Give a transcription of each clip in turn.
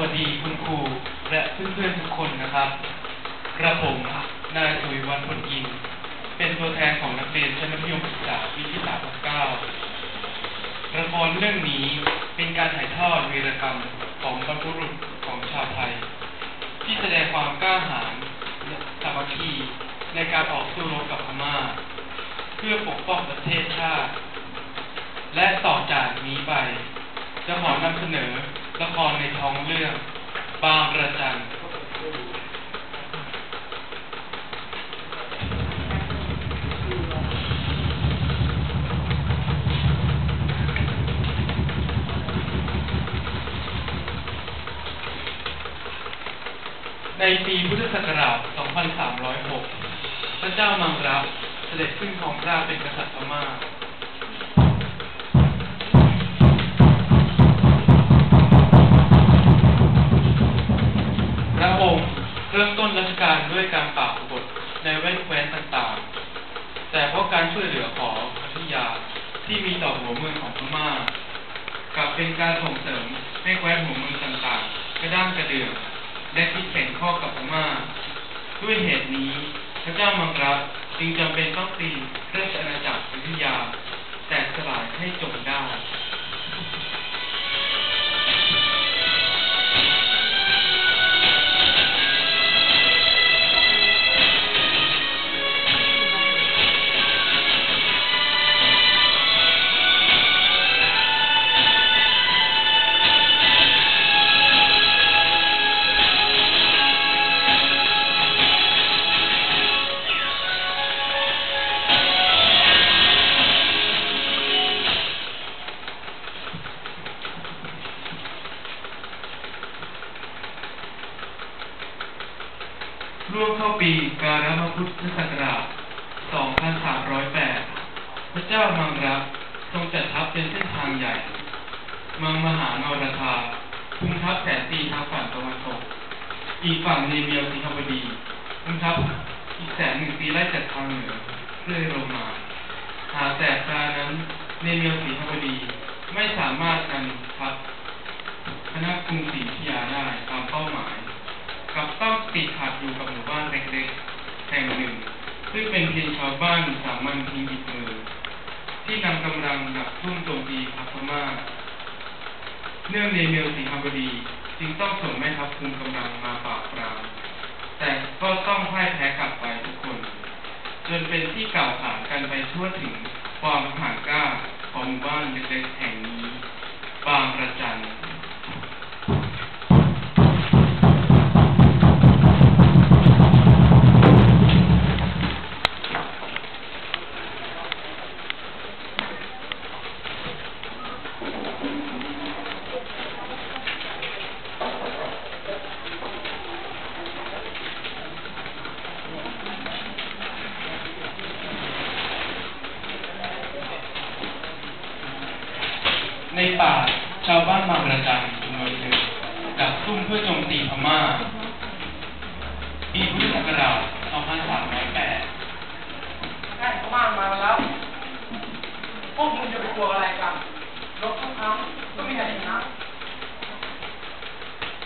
วัสดีคุณครูและเพื่อนๆทุกคนนะครับ กระผมนายสุวิวัฒน์พลอิน เป็นตัวแทนของนักเรียนชั้นมัธยมศึกษาปีที่369ละครเรื่องนี้เป็นการถ่ายทอดวีรกรรมของบรรพบุรุษของชาวไทย ที่แสดงความกล้าหาญและสามัคคีในการออกสู้รบกับพม่า เพื่อปกป้องประเทศชาติ และต่อจากนี้ไป จะขอนำเสนอ ละครในท้องเรื่อง บางประจันในปีพุทธศักราช 2306 พระเจ้ามังรับเสด็จขึ้นครองราชเป็นกษัตริย์พม่า กาลด้วยการปราบกบฏในแว่นแคว้นต่างๆ แต่เพราะการช่วยเหลือของพัทยาที่มีต่อหัวเมืองของพม่ากลับเป็นการส่งเสริมให้แคว้นหัวเมืองต่างๆ กระด้างกระเดื่องและคิดแข่งข้อกับพม่า ด้วยเหตุนี้พระเจ้ามังกรจึงจำเป็นต้องตีราชอาณาจักรพัทยา แตกสลายให้จงได้ วมเข้าปีการมพุทธศักราช 2308 พระเจ้ามังรับทรงจัดทัพเป็นเส้นทางใหญ่มืองมหานรธาคุมทัพแสนตีทางฝั่งตะวันตก อีกฝั่งในเมียวสิงคบดีคุมทัพอีกแสนหนึ่งตีไล่จากทางเหนือเรื่อยลงมา หาแต่ครานั้นในเมียวสิงคบดีไม่สามารถกันทัพคณะกรุงศรีอยุธยาได้ตามเป้าหมาย กลับต้องติดขัดอยู่กับหมู่บ้านเล็กๆแห่งหนึ่ง ซึ่งเป็นเพียงชาวบ้านสามัญพิงดิบมือที่นำกำลังดักทุ่มโจมตีทัพพม่าเนื่องในเมืองสิงคบดีจึงต้องส่งแม่ทัพคุมกำลังมาปราบปรามแต่ก็ต้องพ่ายแพ้กลับไปทุกคน จนเป็นที่กล่าวขานกันไปทั่วถึงความห่างกล้าของหมู่บ้านเล็กๆแห่งนี้ บางประจัน ในป่าชาวบ้านบางระจันจำนวนหนึ่งดักซุ่มเพื่อโจมตีพม่าปีพุทธศักราช2308ได้เขามามาแล้ว พวกมึงจะไปกลัวอะไรกันรบทุกครั้งก็มีแต่ชนะ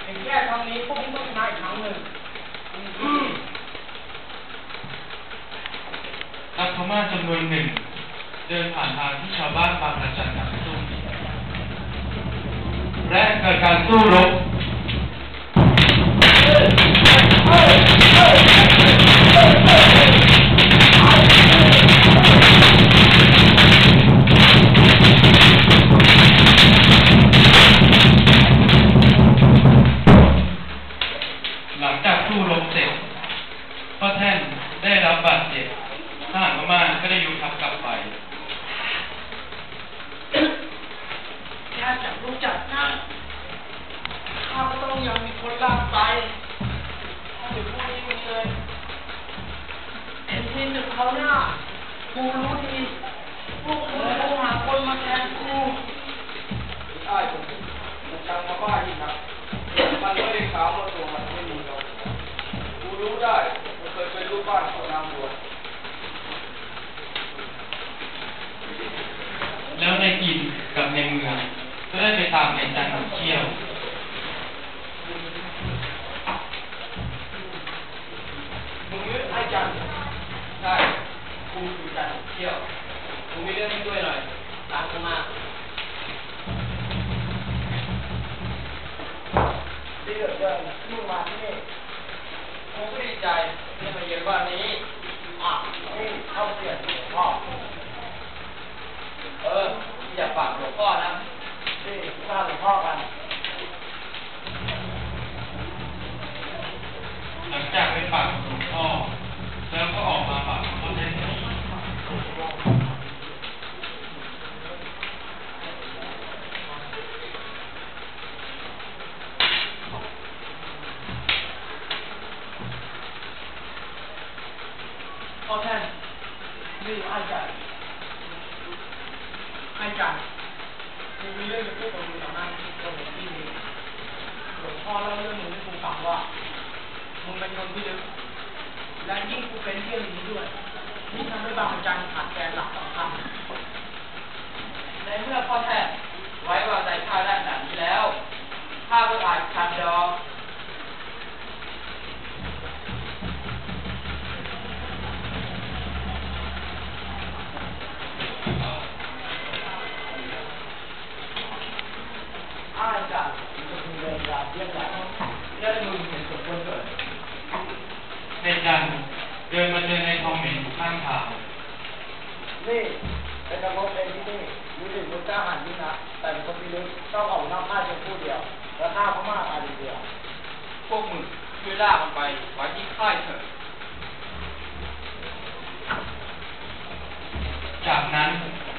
ถึงแค่ครั้งนี้พวกมึงต้องชนะอีกครั้งหนึ่งนักพม่าจำนวนหนึ่ง เดินผ่านทางที่ชาวบ้านบางระจันดักซุ่ม และเกิดการสู้รบหลังจากสู้รบเสร็จพ่อแท่นได้รับบาดเจ็บทหารพม่าก็ได้ยุทัพกลับไป แค่จับรู้จักนะข้าก็ต้องยังมี คนลากไปถ้าถึงพวกนี้มันเลยเห็นที่หนึ่งเขาหน้ากูรู้ดีพวกมึงคงหาคนมาแทนกูใช่ผมมันจำมาบ้าที่ครับ มันไม่ได้ขาวว่าตัวมันไม่มีหรอกกูรู้ได้ ใจที่มาเยือนบ้านนี้อะนี่เข้าเสียนหลวงพ่อเอออย่าปากหลวงพ่อนะที่ข้าหลวงพ่อกันหลังจากไปปากหลวงพ่อแล้วก็ออก นี่อาจารย์อาจารย์กูมีเรื่องจะพูดกับมึงต่อหน้าตรงที่นี้หลวงพ่อเล่าเรื่องมึงให้กูฟังว่ามึงเป็นคนที่ลึกและยิ่งกูเป็นเรื่องนี้ด้วยยิ่งทำให้บางอาจารย์ขาดแคลนหลักสำคัญในเมื่อพ่อแท้ไว้วางใจข้าได้ขนาดนี้แล้วข้าก็อาจขัดดอก พวกมึงช่วยลากมันไปไว้ที่ค่ายเถอะ จากนั้น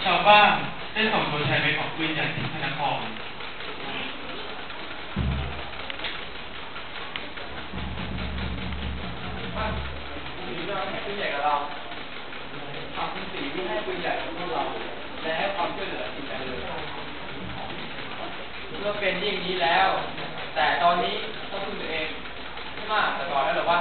ชาวบ้านได้ส่งตัวแทนไปขอบปืนใหญ่ที่พระนครว่าสีเราให้ปืนใหญ่กับเราทำเป็นสีที่ให้ปืนใหญ่กับพวกเรา และให้ความช่วยเหลือสิ่งใดเลยเมื่อเป็นอย่างนี้แล้ว แต่ตอนนี้ต้องพึ่งตัวเองไม่มากแต่ก่อนแล้วหรอว่า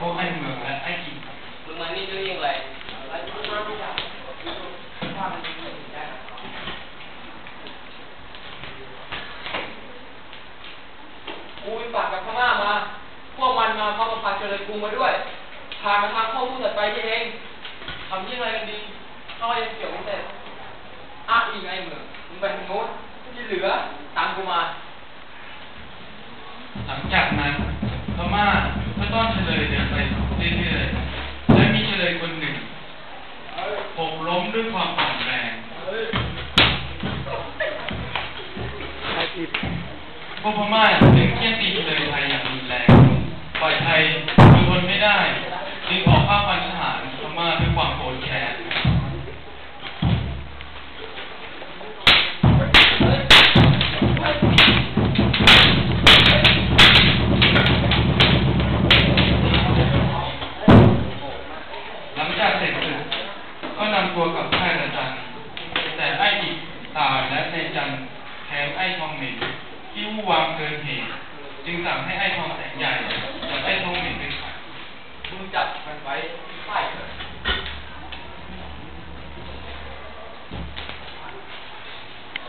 พวกไอ้เมืองและไอ้กิ่งมึงมานี่ด้วยยังไงแล้วที่มาไม่ได้ถ้ามันมีได้กูไปฝากกับพม่ามา พวกมันมาพร้อมกับพาเจริญกรุงมาด้วยพามาทางข้อมูลถัดไปนี่เองทำยิ่งอะไรกันดีก็ยังเกี่ยวไม่เสร็จอ้างอีกไงมึงมึงไปทางโน้นที่เหลือตามกูมา หลังจากนั้นพม่า ต้อนเฉลยเดินไปเรื่อยๆและมีเฉลยคนหนึ่งหกล้มด้วยความอ่อนแรงพวกพม่าจึงเคี่ยนตีเฉลยไทยอย่างรุนแรงฝ่ายไทยทนทนไม่ได้ จึงออกข้าฟันทหารพม่าด้วยความโกรธแค้น หลังจากเสร็จศึกก็นำตัวกลับค่ายกระจัน จันทร์แทงไอ้ทองเหม็นที่วู่วามเกินเหตุ จึงสั่งให้ไอ้ทองแสงใหญ่จับไอ้ทองเหม็นไปขัง มึงจับมันไว้ที่ค่ายเถอะ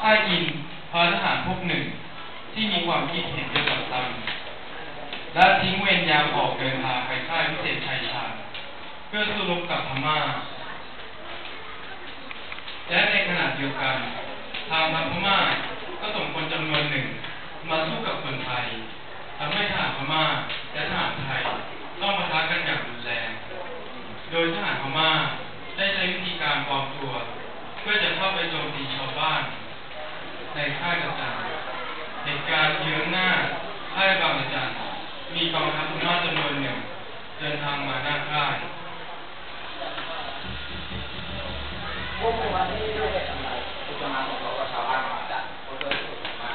อ้ายอินพาทหารพวกหนึ่ง ที่มีความคิดเห็นเดียวกับตัน และทิ้งเวรยามออกเดินทางไปค่ายพิเศษชัยชาญเพื่อสู้รบกับพม่า และในขณะเดียวกัน ทางพม่าก็ส่งคนจำนวนหนึ่ง มาสู้กับคนไทยทำให้ทหารพม่าและทหารไทยต้องปะทะกันอย่างรุนแรง โดยทหารพม่าได้ใช้วิธีการปลอมตัวเพื่อจะเข้าไปโจมตีชาวบ้าน ในค่ายกระจายเหตุการณ์เยื้องหน้าค่ายบางกระจายมีกองทัพพม่าจำนวนหนึ่ง เดินทางมาหน้าค่าย พวกมึงมาที่นี่ด้วยเหตุอะไรกูจะมาของเรากับชาวบ้านมาจัดเขาเคยถูกมา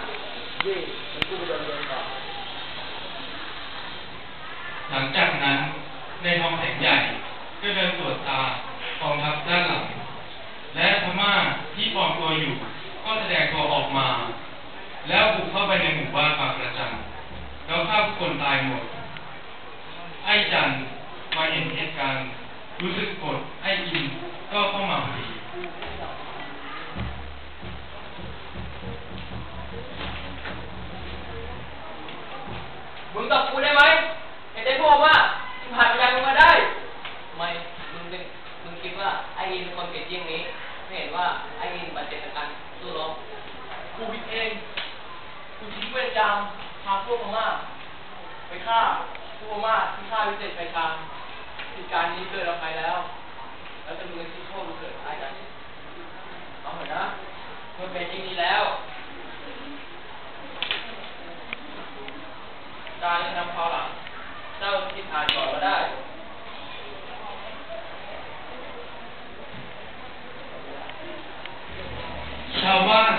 ยี่มันกูไปโดนเรียนก่อน หลังจากนั้น ในทองแสง ใหญ่ก็เดินตรวจตากองทัพด้านหลัง และพม่าที่ปลอมตัวอยู่ ก็แสดงตัวออกมา แล้วบุกเข้าไปในหมู่บ้านบางประจันแล้วฆ่าคนตายหมด ไอ้จันมาเห็นเหตุการณ์รู้สึกโกรธไอ้อินก็เข้ามาพอดีมึงตอบกูได้ไหมเห็นได้พวกว่ามึงผ่านมายังมึงมาได้ ไม่ มึงเป็นมึงคิดว่าไอ้ยินเป็นคนเก่งยิ่งนี้ ไม่เห็นว่าไอ้ยินบาดเจ็บจากการสู้รบ กูผิดเอง กูทิ้งเวรยามพาพวกพม่าไปฆ่าพวกพม่าที่ฆ่าวิเศษไปชางเหตุการณ์นี้เกิดออกไปแล้ว แล้วจะมึงที่โทษมึงเกิดอะไรกันเอาเถอะนะเมื่อเป็นอย่างนี้แล้ว การนำเขาหลังเจ้าที่ผ่านก่อนก็ได้ชาวบ้าน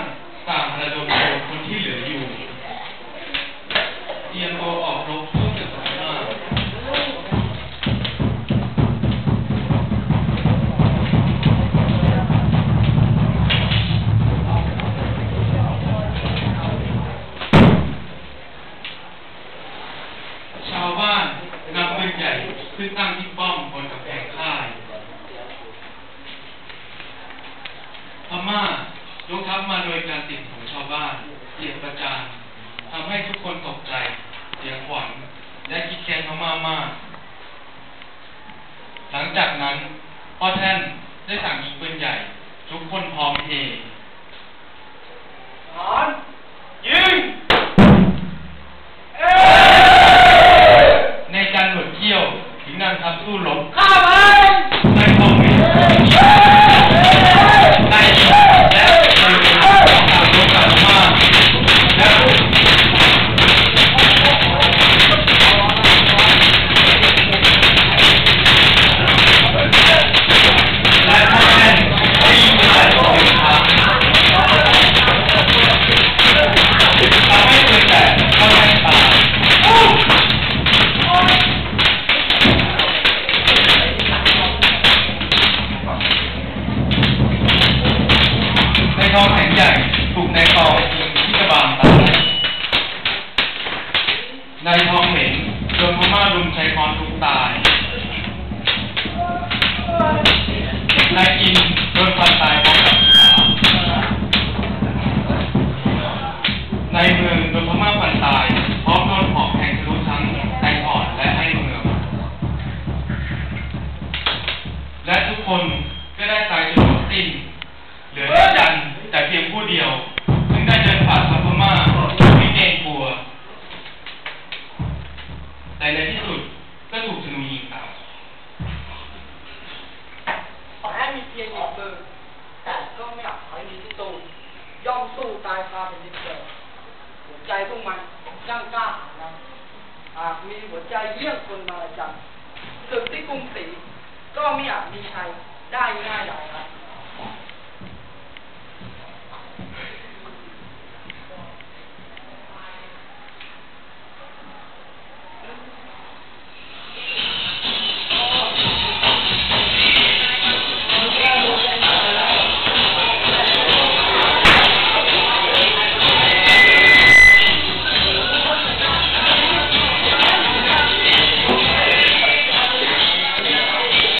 กทัพมาโดยการติดของชาวบ้านเสียงประจานทำให้ทุกคนตกใจ เสียขวัญและคิดแค้นพม่ามาก หลังจากนั้น พ่อแท่นได้สั่งยิงปืนใหญ่ ทุกคนพร้อมเพย์หอนยิงเอ๊ะในการหนวดเขี้ยวถึงนำทัพสู้รบฆ่ามันในคอมเมนต์ นทองแสงใหญ่ถูกในายกองยิงที่กระบาลตายในายทองเหม็นโดนพม่ารุมช้ค้อนทุบตายนายอินโดนฟันตายพร้อมกับขานายเมืองโดนพม่าฟันตายพร้อมโดนหอกแทงทะลุทั้งแตงอ่อนและให้เมือง และทุกคนก็ได้ตายจนหมดสิ้นเหลือแต่จัน แต่เพียงผู้เดียว ซึ่งได้เดินผ่านทัพพม่าไม่เกรงกลัว แต่ในที่สุดก็ถูกธนูยิงตายขอให้มีเพียงหนึ่งมือแต่ก็ไม่อยากให้มีที่ตูย่อมสู้ตายคาเป็นดินเกิดหัวใจพวกมันย่างกล้าหาญนะหากมีหัวใจเยี่ยงคนมาจันศึกที่กรุงศรีก็ไม่อาจมีชัยได้ง่ายดาย